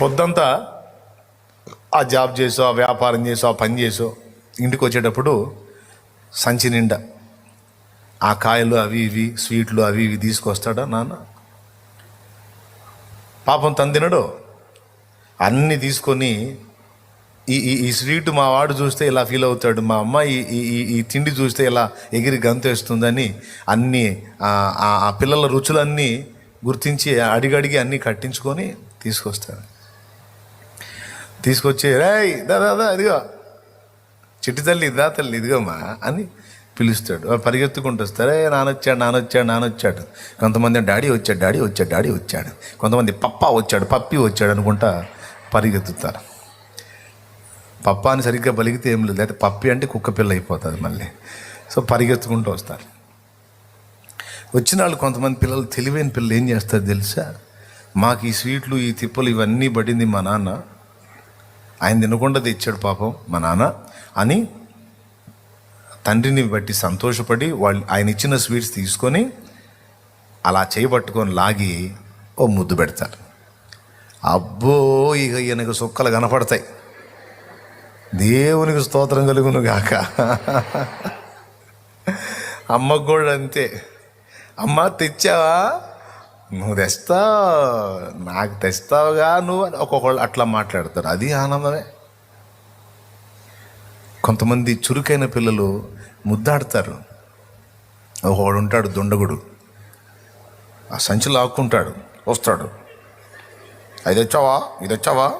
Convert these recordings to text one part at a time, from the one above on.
పొద్దంతా ఆ జాబ్ చేసో ఆ వ్యాపారం చేసో ఆ పని చేసో ఇంటికి వచ్చేటప్పుడు సంచి నిండా. ఆ కాయలు అవి ఇవి స్వీట్లు అవి ఇవి తీసుకొస్తాడా నాన్న? పాపం తను తినడు. అన్నీ తీసుకొని ఈ ఈ ఈ స్వీట్ మా వాడు చూస్తే ఇలా ఫీల్ అవుతాడు మా అమ్మ ఈ ఈ ఈ- తిండి చూస్తే ఇలా ఎగిరి గంతేస్తుందని అన్నీ ఆ- ఆ పిల్లల రుచులన్నీ గుర్తించి అడిగడిగి అన్నీ కట్టించుకొని తీసుకొస్తాడు. తీసుకొచ్చి రాయ్ దా దా ఇదిగో. చిట్టి తల్లి దా తల్లి ఇదిగోమ్మా అని పిలుస్తాడు. పరిగెత్తుకుంటూ వస్తారే నానొచ్చాడు నానొచ్చాడు నానొచ్చాడు. కొంతమంది డాడీ వచ్చాడు డాడీ వచ్చాడు డాడీ వచ్చాడు. కొంతమంది పప్పా వచ్చాడు పప్పి వచ్చాడు అనుకుంటా పరిగెత్తుతారు. పప్ప అని సరిగ్గా పలిగితే ఏం లేదు. అయితే పప్పి అంటే కుక్క పిల్ల అయిపోతుంది మళ్ళీ. సో పరిగెత్తుకుంటూ వస్తారు. వచ్చిన వాళ్ళు కొంతమంది పిల్లలు తెలివైన పిల్లలు ఏం చేస్తారు తెలుసా? మాకు ఈ స్వీట్లు ఈ తిప్పలు ఇవన్నీ పడింది మా నాన్న. ఆయన తినకుండా తెచ్చాడు పాపం మా నాన్న అని తండ్రిని బట్టి సంతోషపడి వాళ్ళు ఆయన ఇచ్చిన స్వీట్స్ తీసుకొని అలా చేయబట్టుకొని లాగి ఓ ముద్దు పెడతారు. అబ్బో ఇక ఈయనకు సుక్కలు కనపడతాయి. దేవునికి స్తోత్రం కలుగును గాక. అమ్మకు కూడా అంతే. అమ్మ తెచ్చావా? నువ్వు తెస్తావు నాకు తెస్తావుగా నువ్వు అని ఒక్కొక్కళ్ళు అట్లా మాట్లాడతారు. అది ఆనందమే. కొంతమంది చురుకైన పిల్లలు ముద్దాడతారు. ఒకడు ఉంటాడు దుండగుడు. ఆ సంచి లాక్కుంటాడు. వస్తాడు. అది వచ్చావా ఇది వచ్చావా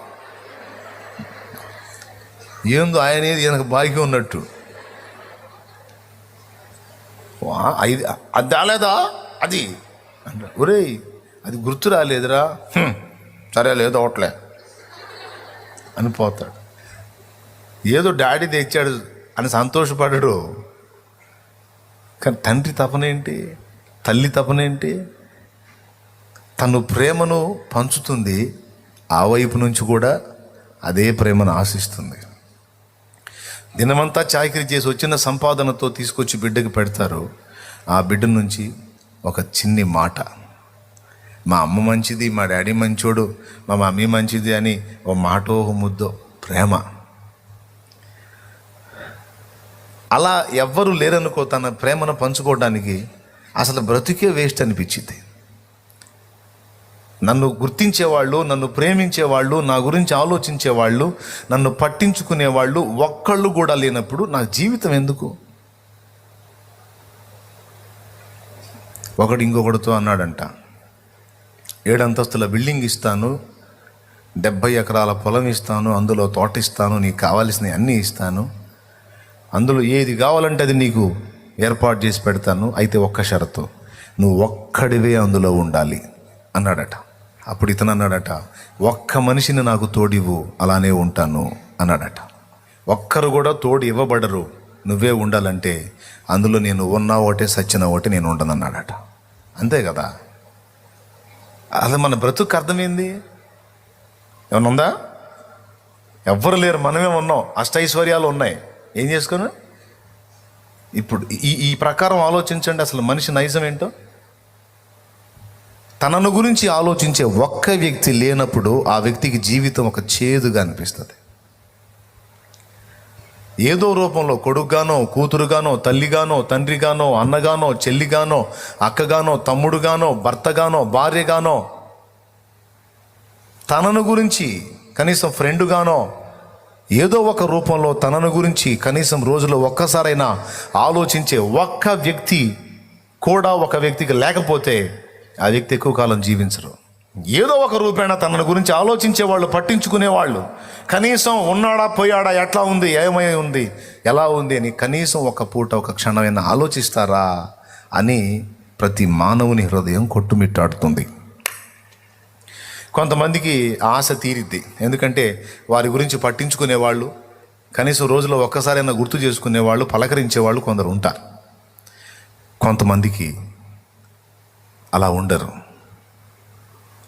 ఏందో ఆయన ఏది? ఈయనకు ఉన్నట్టు. ఐదు అది రాలేదా అది అంటాడు. ఒరేయ్ అది గుర్తు రాలేదురా. సరే లేదు ఒకట్లే అని పోతాడు. ఏదో డాడీ తెచ్చాడు అని సంతోషపడడు. కానీ తండ్రి తపనేంటి తల్లి తపనేంటి తను ప్రేమను పంచుతుంది. ఆ వైపు నుంచి కూడా అదే ప్రేమను ఆశిస్తుంది. దినమంతా చాకరీ చేసి వచ్చిన సంపాదనతో తీసుకొచ్చి బిడ్డకి పెడతారు. ఆ బిడ్డ నుంచి ఒక చిన్ని మాట. మా అమ్మ మంచిది మా డాడీ మంచోడు మా మమ్మీ మంచిది అని ఓ మాటో ముద్దో ప్రేమ. అలా ఎవ్వరు లేరనుకో తన ప్రేమను పంచుకోవడానికి అసలు బ్రతికే వేస్ట్ అనిపించింది. నన్ను గుర్తించేవాళ్ళు నన్ను ప్రేమించేవాళ్ళు నా గురించి ఆలోచించేవాళ్ళు నన్ను పట్టించుకునేవాళ్ళు ఒక్కళ్ళు కూడా లేనప్పుడు నా జీవితం ఎందుకు? ఒకడు ఇంకొకడితో అన్నాడంట ఏడంతస్తుల బిల్డింగ్ ఇస్తాను డెబ్బై ఎకరాల పొలం ఇస్తాను అందులో తోట ఇస్తాను నీకు కావాల్సినవి అన్నీ ఇస్తాను. అందులో ఏది కావాలంటే అది నీకు ఏర్పాటు చేసి పెడతాను అయితే ఒక్క షరతు నువ్వు ఒక్కడివే అందులో ఉండాలి అన్నాడట. అప్పుడు ఇతను అన్నాడట ఒక్క మనిషిని నాకు తోడివ్వు అలానే ఉంటాను అన్నాడట. ఒక్కరు కూడా తోడు ఇవ్వబడరు నువ్వే ఉండాలంటే అందులో నేను ఉన్నా ఒకటే సచ్చిన ఒకటి నేను ఉండనన్నాడట. అన్నాడట అంతే కదా? అసలు మన బ్రతుకు అర్థమైంది? ఏమన్నా ఉందా? ఎవ్వరు లేరు మనమే ఉన్నాం. అష్టైశ్వర్యాలు ఉన్నాయి. ఏం చేసుకోను? ఇప్పుడు ఈ ఈ ప్రకారం ఆలోచించండి. అసలు మనిషి నైజం ఏంటో? తనను గురించి ఆలోచించే ఒక్క వ్యక్తి లేనప్పుడు ఆ వ్యక్తికి జీవితం ఒక చేదుగా అనిపిస్తుంది. ఏదో రూపంలో కొడుకుగానో కూతురుగానో తల్లిగానో తండ్రిగానో అన్నగానో చెల్లిగానో అక్కగానో తమ్ముడుగానో భర్తగానో భార్యగానో తనను గురించి కనీసం ఫ్రెండ్గానో ఏదో ఒక రూపంలో తనను గురించి కనీసం రోజులో ఒక్కసారైనా ఆలోచించే ఒక్క వ్యక్తి కూడా ఒక వ్యక్తికి లేకపోతే ఆ వ్యక్తి ఎక్కువ కాలం జీవించరు. ఏదో ఒక రూపేణ తనను గురించి ఆలోచించే వాళ్ళు పట్టించుకునే వాళ్ళు కనీసం ఉన్నాడా పోయాడా ఎట్లా ఉంది ఏమై ఉంది ఎలా ఉంది అని కనీసం ఒక పూట ఒక క్షణమైనా ఆలోచిస్తారా అని ప్రతి మానవుని హృదయం కొట్టుమిట్టాడుతుంది. కొంతమందికి ఆశ తీరిద్ది. ఎందుకంటే వారి గురించి పట్టించుకునేవాళ్ళు కనీసం రోజులో ఒక్కసారైనా గుర్తు చేసుకునేవాళ్ళు పలకరించేవాళ్ళు కొందరు ఉంటారు. కొంతమందికి అలా ఉండరు.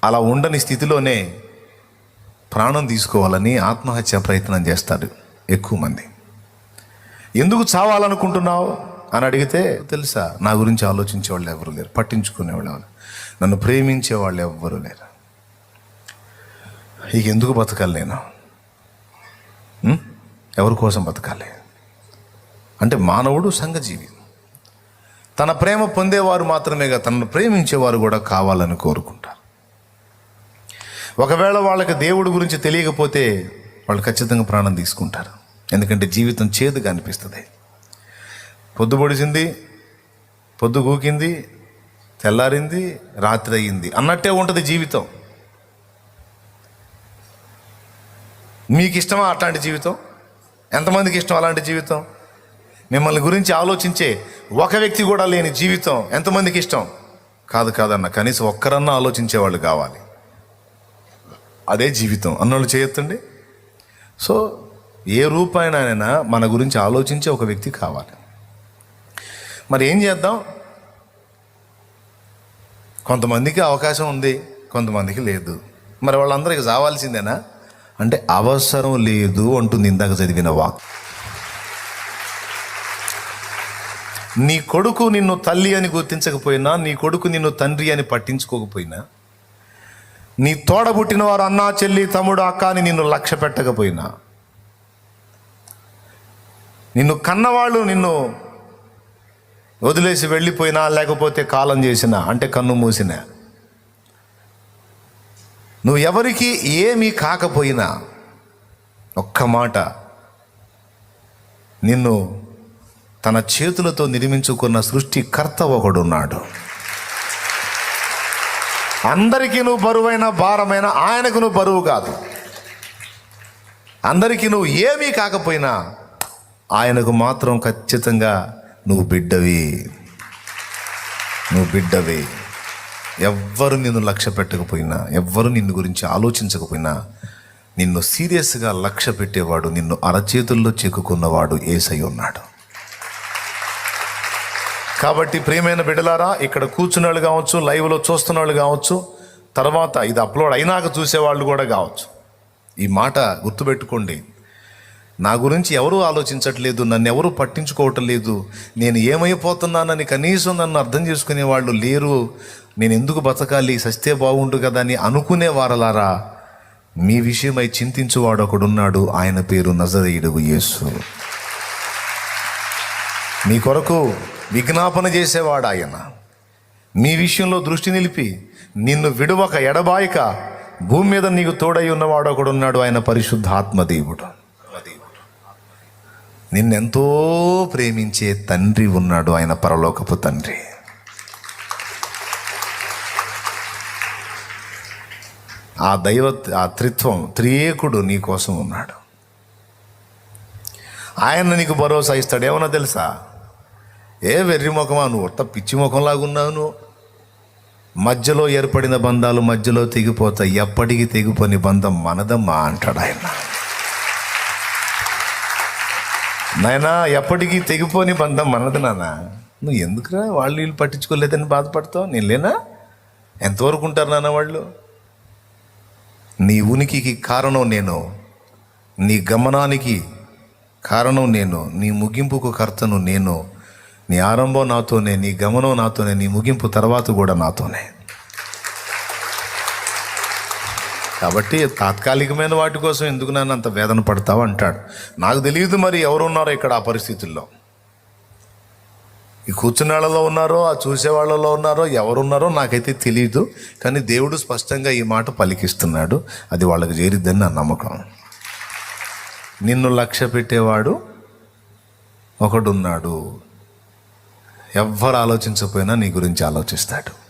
అలా ఉండని స్థితిలోనే ప్రాణం తీసుకోవాలని ఆత్మహత్య ప్రయత్నం చేస్తారు ఎక్కువ మంది. ఎందుకు చావాలనుకుంటున్నావు? అని అడిగితే తెలుసా నా గురించి ఆలోచించే వాళ్ళు ఎవరు లేరు పట్టించుకునే వాళ్ళు ఎవరు నన్ను ప్రేమించే వాళ్ళు ఎవ్వరు లేరు. ఇక ఎందుకు బతకాలి నేను? ఎవరి కోసం బతకాలి? అంటే మానవుడు సంఘజీవి. తన ప్రేమ పొందేవారు మాత్రమేగా తనను ప్రేమించేవారు కూడా కావాలని కోరుకుంటారు. ఒకవేళ వాళ్ళకి దేవుడి గురించి తెలియకపోతే వాళ్ళు ఖచ్చితంగా ప్రాణం తీసుకుంటారు. ఎందుకంటే జీవితం చేదుగా అనిపిస్తుంది. పొద్దు పొడిచింది పొద్దు కూకింది తెల్లారింది రాత్రి అయ్యింది. అన్నట్టే ఉంటుంది జీవితం. మీకు ఇష్టమా అట్లాంటి జీవితం? ఎంతమందికి ఇష్టం అలాంటి జీవితం? మిమ్మల్ని గురించి ఆలోచించే ఒక వ్యక్తి కూడా లేని జీవితం ఎంతమందికి ఇష్టం? కాదు కాదన్న కనీసం ఒక్కరన్నా ఆలోచించేవాళ్ళు కావాలి. అదే జీవితం. అన్నోళ్ళు చేయొద్దండి? సో ఏ రూపాయనైనా మన గురించి ఆలోచించే ఒక వ్యక్తి కావాలి. మరి ఏం చేద్దాం? కొంతమందికి అవకాశం ఉంది కొంతమందికి లేదు. మరి వాళ్ళందరికీ రావాల్సిందేనా? అంటే అవసరం లేదు అంటుంది ఇందాక చదివిన వాక్ నీ కొడుకు నిన్ను తల్లి అని గుర్తించకపోయినా నీ కొడుకు నిన్ను తండ్రి అని పట్టించుకోకపోయినా నీ తోడబుట్టిన వారు అన్నా చెల్లి తమ్ముడు అక్క అని నిన్ను లక్ష్య పెట్టకపోయినా. నిన్ను కన్నవాళ్ళు నిన్ను వదిలేసి వెళ్ళిపోయినా లేకపోతే కాలం చేసినా అంటే కన్ను మూసినా. నువ్వు ఎవరికి ఏమీ కాకపోయినా ఒక్క మాట నిన్ను తన చేతులతో నిర్మించుకున్న సృష్టికర్త ఒకడున్నాడు. అందరికీ నువ్వు బరువైన భారమైన ఆయనకు నువ్వు బరువు కాదు. అందరికీ నువ్వు ఏమీ కాకపోయినా ఆయనకు మాత్రం ఖచ్చితంగా నువ్వు బిడ్డవి. నువ్వు బిడ్డవి. ఎవ్వరు నిన్ను లక్ష్య పెట్టకపోయినా ఎవ్వరు నిన్ను గురించి ఆలోచించకపోయినా నిన్ను సీరియస్గా లక్ష్య పెట్టేవాడు నిన్ను అరచేతుల్లో చెక్కుకున్నవాడు ఏసై ఉన్నాడు. కాబట్టి ప్రియమైన బిడ్డలారా ఇక్కడ కూర్చున్న వాళ్ళు కావచ్చు లైవ్లో చూస్తున్న వాళ్ళు కావచ్చు తర్వాత ఇది అప్లోడ్ అయినాక చూసేవాళ్ళు కూడా కావచ్చు. ఈ మాట గుర్తుపెట్టుకోండి. నా గురించి ఎవరూ ఆలోచించట్లేదు నన్ను ఎవరూ పట్టించుకోవటం లేదు. నేను ఏమైపోతున్నానని కనీసం నన్ను అర్థం చేసుకునే వాళ్ళు లేరు. నేను ఎందుకు బతకాలి సస్తే బాగుండు కదా అని అనుకునే వారలారా మీ విషయమై చింతించువాడు ఒకడున్నాడు ఆయన పేరు నజరేయుడు యేసు. మీ కొరకు విజ్ఞాపన చేసేవాడు ఆయన మీ విషయంలో దృష్టి నిలిపి నిన్ను విడువక ఎడబాయక భూమి మీద నీకు తోడై ఉన్నవాడు ఒకడున్నాడు ఆయన పరిశుద్ధ ఆత్మదేవుడు నిన్నెంతో ప్రేమించే తండ్రి ఉన్నాడు ఆయన పరలోకపు తండ్రి. ఆ దైవ ఆ త్రిత్వం త్రియేకుడు నీ కోసం ఉన్నాడు. ఆయన నీకు భరోసా ఇస్తాడు. ఏమన్నా తెలుసా? ఏ వెర్రి ముఖమా నువ్వు? ఉత్త పిచ్చి ముఖంలాగా నువ్వు. మధ్యలో ఏర్పడిన బంధాలు మధ్యలో తెగిపోతాయి. ఎప్పటికీ తెగిపోని బంధం మనదమ్మా అంటాడు ఆయన. నాయనా ఎప్పటికీ తెగిపోని బంధం మనది నాన్న. నువ్వు ఎందుకురా వాళ్ళు వీళ్ళు పట్టించుకోలేదని బాధపడతావు? నేను లేనా? ఎంతవరకు ఉంటారు నాన్న వాళ్ళు? నీ ఉనికికి కారణం నేను. నీ గమనానికి కారణం నేను. నీ ముగింపుకు కర్తను నేను. నీ ఆరంభం నాతోనే నీ గమనం నాతోనే నీ ముగింపు తర్వాత కూడా నాతోనే. కాబట్టి తాత్కాలికమైన వాటి కోసం ఎందుకు నన్ను అంత వేదన పడతావు అంటాడు. నాకు తెలియదు మరి ఎవరు ఉన్నారో ఇక్కడ ఆ పరిస్థితుల్లో. ఈ కూర్చున్న వాళ్ళలో ఉన్నారో ఆ చూసే వాళ్ళలో ఉన్నారో ఎవరున్నారో నాకైతే తెలియదు కానీ దేవుడు స్పష్టంగా ఈ మాట పలికిస్తున్నాడు. అది వాళ్ళకి చేరిద్దని నా నమ్మకం. నిన్ను లక్ష్య పెట్టేవాడు ఒకడున్నాడు. ఎవ్వరు ఆలోచించకపోయినా నీ గురించి ఆలోచిస్తాడు.